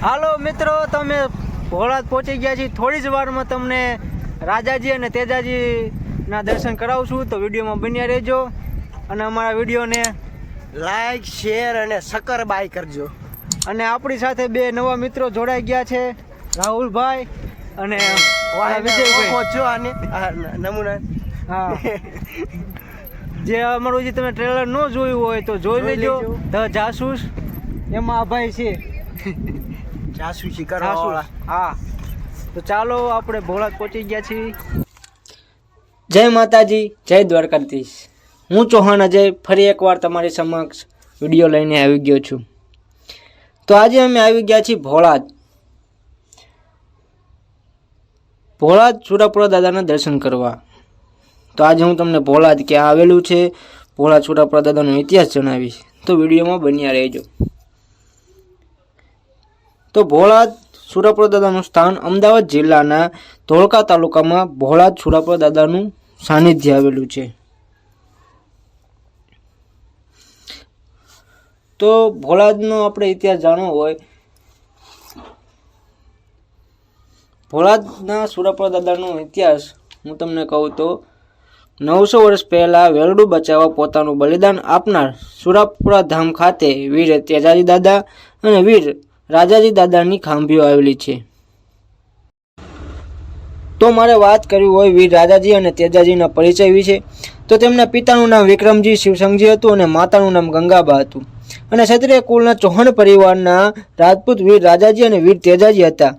હાલો મિત્રો તમે ભોળાદ પહોંચી ગયા છીએ. થોડી જ વારમાં તમને રાજાજી અને તેજાજીના દર્શન કરાવશું તો વિડીયોમાં બન્યા રહેજો. અને અમારા વિડીયોને લાઈક શેર અને સકર બાય કરજો. અને આપણી સાથે બે નવા મિત્રો જોડાઈ ગયા છે રાહુલભાઈ અને વિજયભાઈ. નમૂના. હા. જે અમારું જે તમે ટ્રેલર ન જોયું હોય તો જોઈ લેજો. ધ જાસૂસ. એમાં આ ભાઈ છે. જાસૂસી કરવા હા. તો ચાલો આપણે ભોળાદ પહોંચી ગયા છીએ. જય માતાજી જય દ્વારકાધીશ. હું ચૌહાણ અજય ફરી એકવાર તમારી સમક્ષ વીડિયો લઈને આવી ગયો છું. તો આજે અમે આવી ગયા છીએ ભોળાજ ભોળાદ સુરાપુરા દાદાના દર્શન કરવા. તો આજે હું તમને ભોળાજ ક્યાં આવેલું છે ભોળા સુરાપુરા દાદાનો ઇતિહાસ જણાવીશ. તો વિડીયોમાં બન્યા રહેજો. તો ભોળાદ સુરાપુરા દાદાનું સ્થાન અમદાવાદ જિલ્લાના ધોળકા તાલુકામાં ભોળાદ સુરાપુરા દાદાનું સાનિધ્ય આવેલું છે. તો ભોળાદનો આપણે ઇતિહાસ જાણવો હોય, ભોળાદના સુરાપુરા દાદાનો ઇતિહાસ હું તમને કહું તો, નવસો વર્ષ પહેલાં વેલડું બચાવવા પોતાનું બલિદાન આપનાર સુરાપુરા ધામ ખાતે વીર તેજાજી દાદા અને વીર રાજાજી દાદાની ખાંભીઓ આવેલી છે. તો મારે વાત કરવી હોય વીર રાજાજી અને તેજાજીના પરિચય વિશે, તો તેમના પિતાનું નામ વિક્રમજી, શિવસંગજી હતું અને માતાનું નામ ગંગાબા હતું. અને ક્ષત્રિય કુળના ચૌહાણ પરિવારના રાજપૂત વીર રાજાજી અને વીર તેજાજી હતા.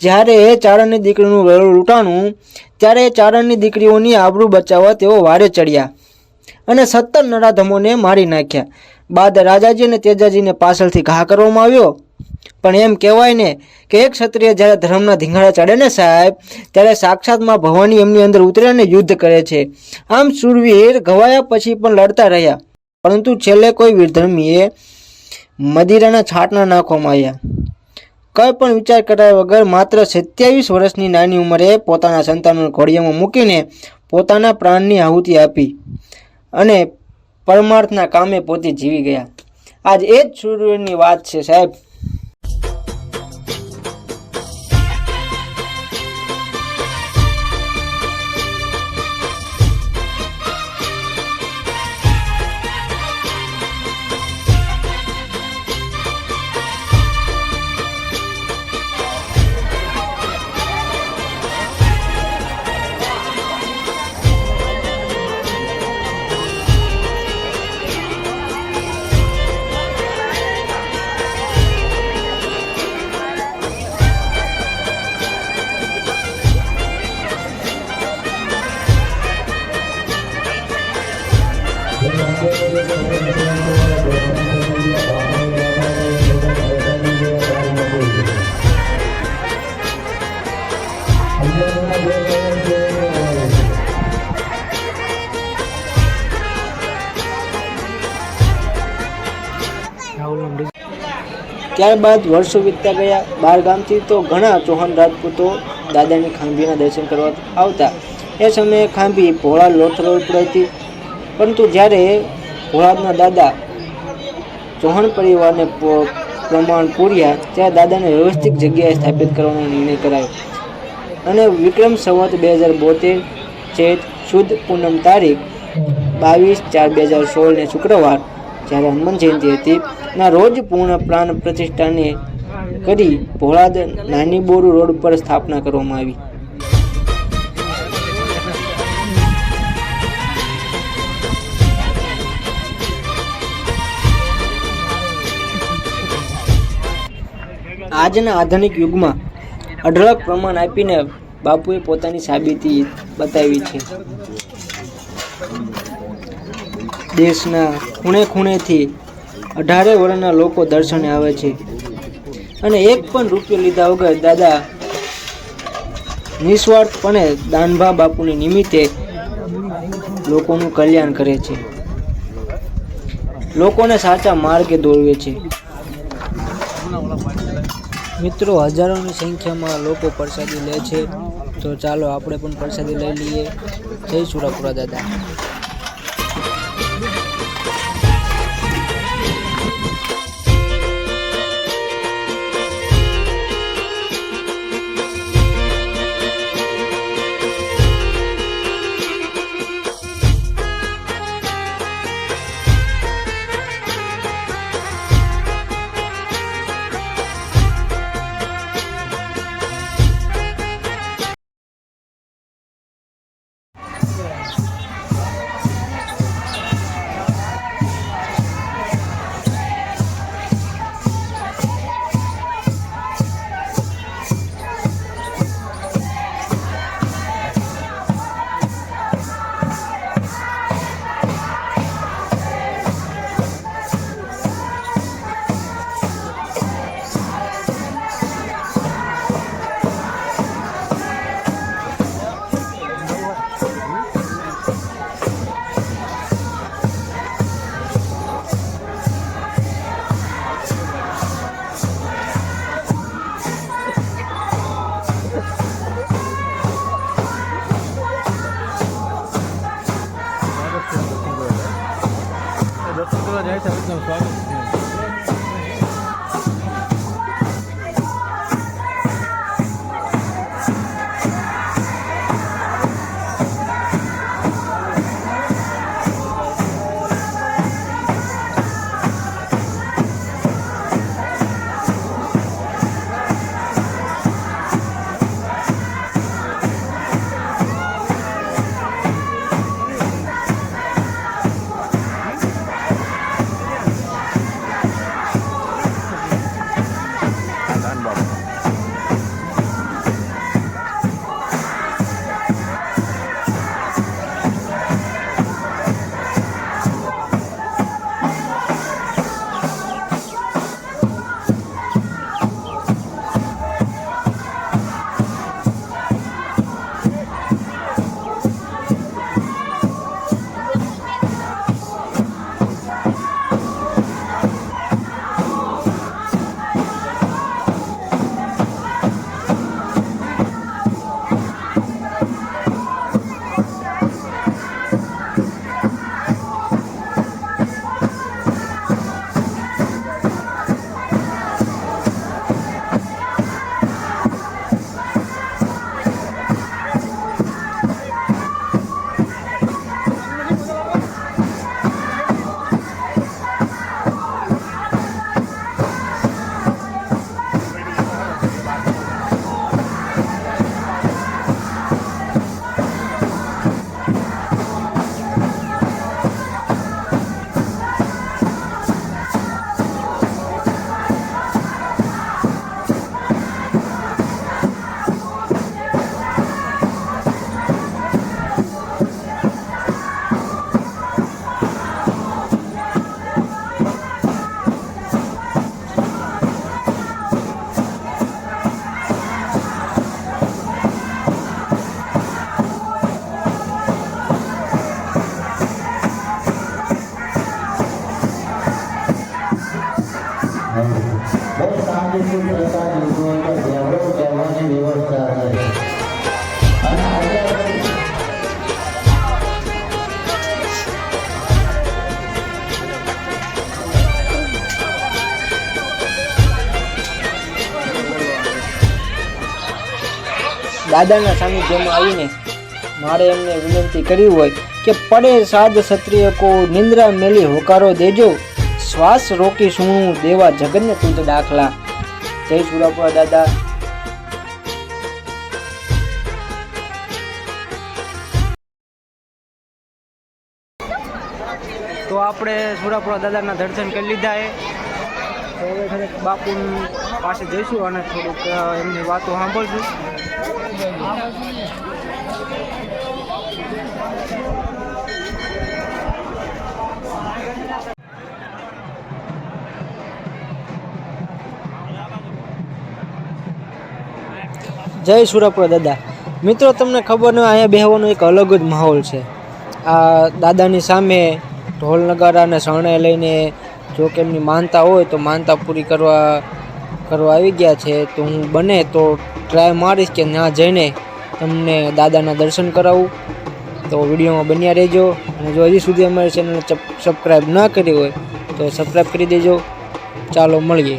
જ્યારે એ ચારણની દીકરીનું વેળું લૂંટાણું, ત્યારે એ ચારણની દીકરીઓની આબરૂ બચાવવા તેઓ વારે ચડ્યા અને સત્તર નરાધમોને મારી નાખ્યા. બાદ રાજાજી અને તેજાજીને પાછળથી ઘા કરવામાં આવ્યો. પણ એમ કહેવાય ને કે એક ક્ષત્રિય જ્યારે ધર્મના ધીંગાડા ચડે ને સાહેબ, ત્યારે સાક્ષાતમાં ભવાની એમની અંદર ઉતરે અને યુદ્ધ કરે છે. આમ સુરવીર ઘવાયા પછી પણ લડતા રહ્યા. પરંતુ છેલ્લે કોઈ વીરધર્મીએ મદિરાના છાંટના નાખવામાં આવ્યા. કંઈ પણ વિચાર કર્યા વગર માત્ર સત્યાવીસ વર્ષની નાની ઉંમરે પોતાના સંતાનોને ઘોડિયામાં મૂકીને પોતાના પ્રાણની આહુતિ આપી. અને પરમાર્થના કામે પોતે જીવી ગયા. આજ એ જ સૂર્યની વાત છે સાહેબ. ત્યારબાદ વર્ષો વીતતા ગયા. બાર ગામથી તો ઘણા ચૌહાણ રાજપૂતો દાદાની ખાંભીના દર્શન કરવા આવતા. એ સમયે ખાંભી ભોળા લોથરોડ પર હતી. પરંતુ જ્યારે ભોળાના દાદા ચૌહાણ પરિવારને પ્રમાણ પૂર્યા, ત્યારે દાદાને વ્યવસ્થિત જગ્યાએ સ્થાપિત કરવાનો નિર્ણય કરાયો. અને વિક્રમ સંવત બે હજાર બોતેર, ચેત શુદ્ધ પૂનમ તારીખ, બાવીસ ચાર બે હજાર સોળને શુક્રવાર જ્યારે હનુમાન જયંતિ હતી, ના રોજ પૂર્ણ પ્રાણ પ્રતિષ્ઠાને કરી ભોળાદ નાની બોરુ રોડ પર સ્થાપના કરવામાં આવી. આજના આધુનિક યુગમાં અઢળક પ્રમાણ આપીને બાપુએ પોતાની સાબિતી બતાવી છે. દેશના ખૂણે ખૂણેથી અઢારે વર્ષના લોકો દર્શને આવે છે. અને એક પણ રૂપિયો લીધા વગર દાદા નિસ્વાર્થપણે દાનભા બાપુની નિમિત્તે લોકોનું કલ્યાણ કરે છે. લોકોને સાચા માર્ગે દોરવે છે. મિત્રો, હજારોની સંખ્યામાં લોકો પ્રસાદી લે છે. તો ચાલો, આપણે પણ પ્રસાદી લઈ લઈએ. જય સુરાપુરા દાદા. દર્શકો જાય છે આપનું સ્વાગત છે દાદાના સાનિધ્યમાં આવીને મારે એમને વિનંતી કરી હોય કે પડે સાદ ક્ષત્રિય કો નિંદ્રા મેલી હોકારો દેજો, શ્વાસ રોકી શું દેવા જગતને તુજ દાખલા. જય સુરાપુરા દાદા. તો આપણે સુરાપુરા દાદાના દર્શન કરી લીધા એ. તો હવે બાપુ પાસે જઈશું અને થોડુંક એમની વાતો સાંભળશું. જય સુરપુરા દાદા. મિત્રો, તમને ખબર ન હોય, અહીંયા બેહવાનો એક અલગ જ માહોલ છે. આ દાદાની સામે ઢોલ નગારા અને શરણે લઈને જો કે એમની માનતા હોય તો માનતા પૂરી કરવા કરવા આવી ગયા છે, તો હું બને તો ટ્રાય મારીશ કે ત્યાં જઈને તમને દાદાના દર્શન કરાવું. તો વિડીયોમાં બન્યા રહેજો અને જો હજી સુધી અમારી ચેનલને સબસ્ક્રાઈબ ના કરી હોય તો સબસ્ક્રાઈબ કરી દેજો. ચાલો મળીએ.